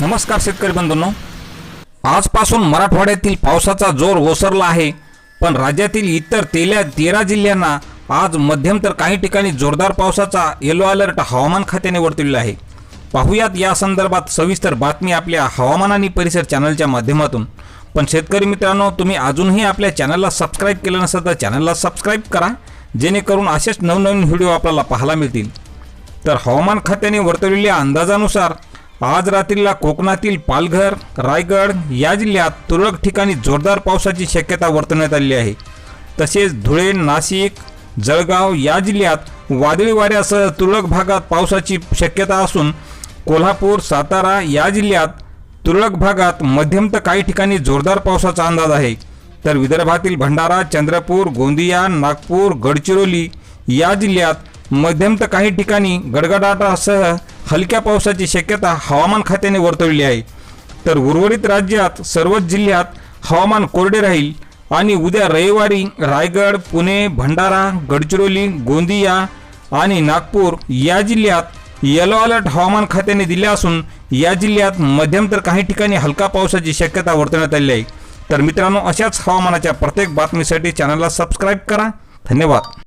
नमस्कार शेतकरी बंधूंनो. आजपासून मराठवाड्यातील पावसाचा जोर ओसरला आहे पण राज्यातील इतर तेल्या तेरा जिल्ह्यांना आज मध्यम तर काही ठिकाणी जोरदार पावसाचा येलो अलर्ट हवामान खात्याने वर्तविला आहे. पाहुयात या संदर्भात सविस्तर बातमी आपल्या हवामान आणि परिसर चॅनलच्या माध्यमातून. पण शेतकरी मित्रांनो तुम्ही अजूनही आपल्या चॅनलला सबस्क्राईब केलं नसेल तर चॅनलला सबस्क्राईब करा जेणेकरून असेच नवनवीन व्हिडिओ आपल्याला पाहायला मिळतील. तर हवामान खात्याने वर्तवलेल्या अंदाजानुसार आज रात्रीला कोकणातील पालघर रायगड या जिल्ह्यात तुरळक ठिकाणी जोरदार पावसाची शक्यता वर्तवण्यात आली आहे. तसेच धुळे नाशिक जळगाव या जिल्ह्यात वादळी वाऱ्यासह तुरळक भागात पावसाची शक्यता असून कोल्हापूर सातारा या जिल्ह्यात तुरळक भागात मध्यम तर काही ठिकाणी जोरदार पावसाचा अंदाज आहे. तर विदर्भातील भंडारा चंद्रपूर गोंदिया नागपूर गडचिरोली या जिल्ह्यात मध्यम तर काही ठिकाणी गडगडाटासह हलक्या पावसाची शक्यता हवामान खात्याने वर्तवली आहे. तर उर्वरित राज्यात सर्वच जिल्ह्यात हवामान कोरडे राहील आणि उद्या रविवारी रायगड पुणे भंडारा गडचिरोली गोंदिया आणि नागपूर या जिल्ह्यात येलो अलर्ट हवामान खात्याने दिले असून या जिल्ह्यात मध्यम तर काही ठिकाणी हलका पावसाची शक्यता वर्तवण्यात आली आहे. तर मित्रांनो अशाच हवामानाच्या प्रत्येक बातमीसाठी चॅनलला सबस्क्राईब करा. धन्यवाद.